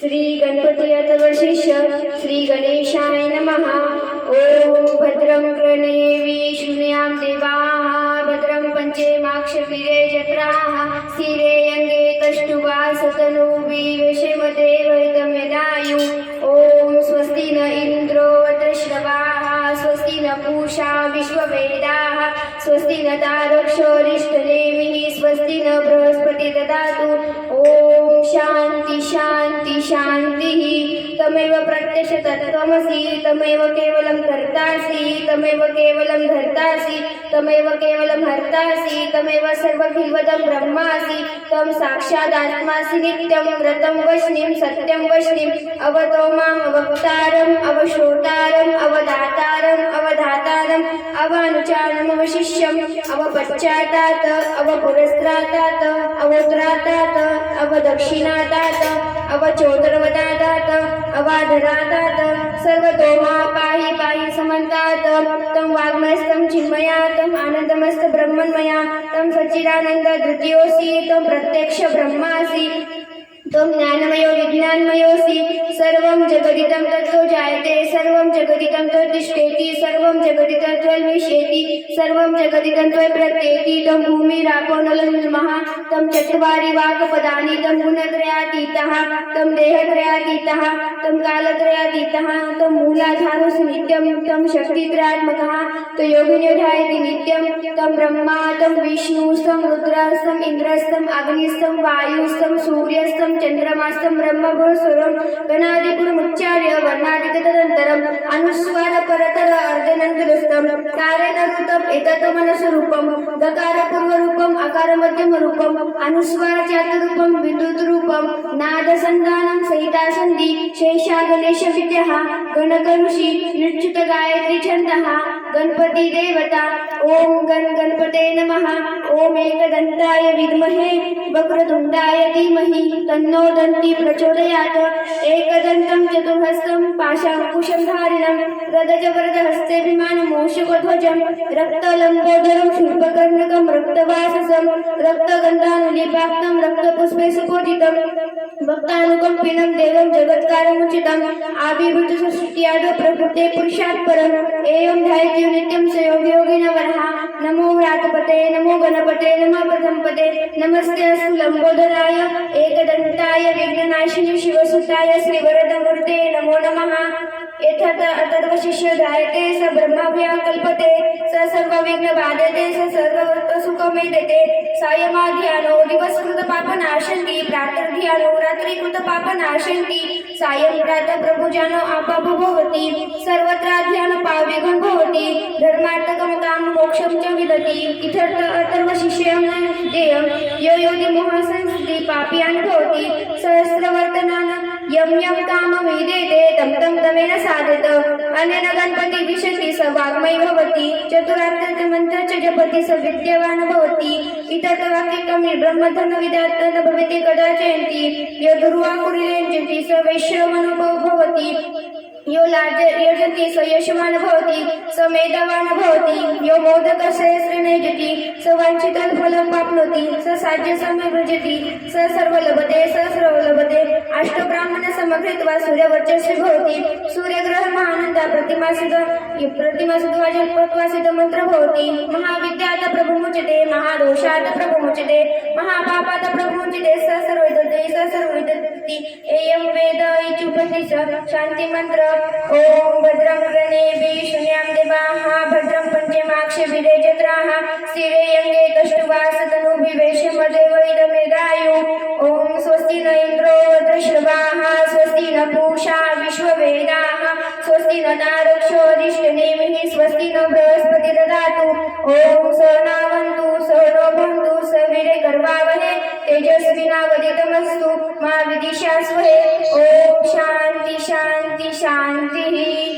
श्री गणपती अथवर्षिष्य श्री गणेशाय नमः। ॐ भद्रं प्रणयेवी शून्यां देवाः। भद्रं पञ्चेमाक्षभिरे जत्राः। स्थिरे अङ्गे तष्टुवा सतनूभि विषमते वैतम्यदायु ॐ स्वस्ति न इन्द्रो वटश्रवाः। स्वस्ति न पूषा विश्ववेदाः। स्वस्ति न तारक्षोरिष्टनेमिः स्वस्ति न तमेव प्रत्यक्ष तत्त्वमसि तमेव केवलं कर्तासि तमेव केवलं धर्तासि तमेव केवलं हर्तासि तमेव सर्वखिल्वदं ब्रह्मासि त्वं साक्षादात्मासि नित्यं व्रतं वश्निं सत्यं वश्निम् अवतो माम् अवक्तारम् अवश्रोतारम् अवदातारम् अवधातारम् अवानुचारम् अवशिष्यम् अवपश्चातात् अवपुरस्त्रातात् अवोत्रातात् अवदक्षिणातात् अवचोदरवदातात् अवाधरादात सर्वतो मा पाहि पाहि समन्तात्, तं वाग्मयस्तं चिन्मयातम् आनन्दमस्त ब्रह्मन्मया तं सच्चिदानन्द द्वितीयोऽसि तं प्रत्यक्ष ब्रह्मासि। त्वं ज्ञानमयो विज्ञानमयोऽसि, सर्वं जगदिदं तत्त्वो जायते, सर्वं जगदिदं त्वतिष्ठेति सर्वं जगदिदं त्वन्विष्येति सर्वं जगदिदं त्वप्रत्येति तं भूमिरापो नलन्मः तं चत्वारि वाक्पदानि तं गुणत्रयातीतः तं देहत्रयातीतः तं कालत्रयातीतः तं मूलाधारोऽसि नित्यं तं शक्तित्रयात्मकः तं योगिन्योध्यायति नित्यं तं चन्द्रमास्तं ब्रह्मभूस्वरं गणादिपुरमुच्चार्य वर्णादित तदनन्तरम् अनुस्वारपरतर अर्धनन्तरस्थं कारेणरूपम् एतत् मनसरूपं दकारपूर्वरूपम् अकारमध्यमरूपम् अनुस्वारचातरूपं विद्युतरूपं नादसन्धानं सहितासन्धि शेषा गणेशविद्यः गणकऋषि निश्चित गायत्री छन्दः गणपति देवता ॐ गण गणपते नमः। ॐ एकदन्ताय विद्महे, वक्रतुण्डाय धीमहि, तन्नो दन्ति प्रचोदयात्। एकदन्तं चतुर्हस्तं पाशाङ्कुशं धारिणं रदजवरदहस्ते विमानमोषकध्वजं रक्तलम्बोदरं शुल्पकर्णकं रक्तवाससं, रक्तगन्धानुलिपाक्तं, रक्तपुष्पे सुपूजितं। भक्तानुकम्पिनं देवं जगत्कारमुचितम् आविर्भूतसृष्टियादौ प्रकृते पुरुषात् परम्। एवं ध्यायति नित्यं स योगी योगिनवरः नमो व्रातपते, नमो गणपते, नमः प्रथमपते नमस्ते अस्तु लम्बोदराय, एकदन्ताय, विघ्ननाशिनि, शिवसुताय, श्रीवरदमूर्ते नमो नमः। एतत् तद्वशिष्य ध्यायते स ब्रह्माभ्या कल्पते। विघ्न बाधते सर्वत्र सुख मिळते सायमा ध्यानो दिवस कृत पाप नाशंती प्रातः रात्री कृत पाप नाशंती. सायं प्रातः प्रभुजानो आपा भवती सर्वत्र ध्यान पाविघन भवती धर्मार्थ कामकाम मोक्षम च विदती. इथर्थ अथर्व शिष्यम देयम यो योनि मोह संस्कृती पापी अनुभवती. सहस्रवर्तनानं यं यं काममीदेते तं तं तमेन साधेत. अनेन गणपती विशती स वाग्मयी भवति चतुरार्थ मन्त्र च जपति स विद्यवान भवति. इतत वाक्यकमि ब्रह्मधन विदात् न भवति कदाचयन्ति. यदुर्वाकुरिरेञ्चति स वैश्यमनुभव भवति. यो लाज यजति स यशवान् भवति स मेधवान् भवति. यो मोदकसहस्रेणेजति स वाञ्छितं फलं प्राप्नोति स साध्यसमय स सर्वलभते स सर्वलभते अष्टब्राह्मणसमकृत्वा सूर्यवर्चस्वी भवति। सूर्यग्रहमानन्दा प्रतिमासित प्रतिमासित्वा जल्पत्वासित मन्त्र भवति। महाविद्यात् प्रभुमुच्यते महादोषात् प्रभुमुच्यते महापापात् प्रभुमुच्यते स सर्वैदते स सर्वैदति वेद भद्रं भद्रं ननारक्षोदिष्ट नेमिः स्वस्ति नो बृहस्पति ददातु ॐ सर्णावन्तु सर्वभन्तु सविरे गर्वावहे तेजस्विनावदितमस्तु मा विदिशास्वहे ॐ शान्ति शान्ति शान्तिः।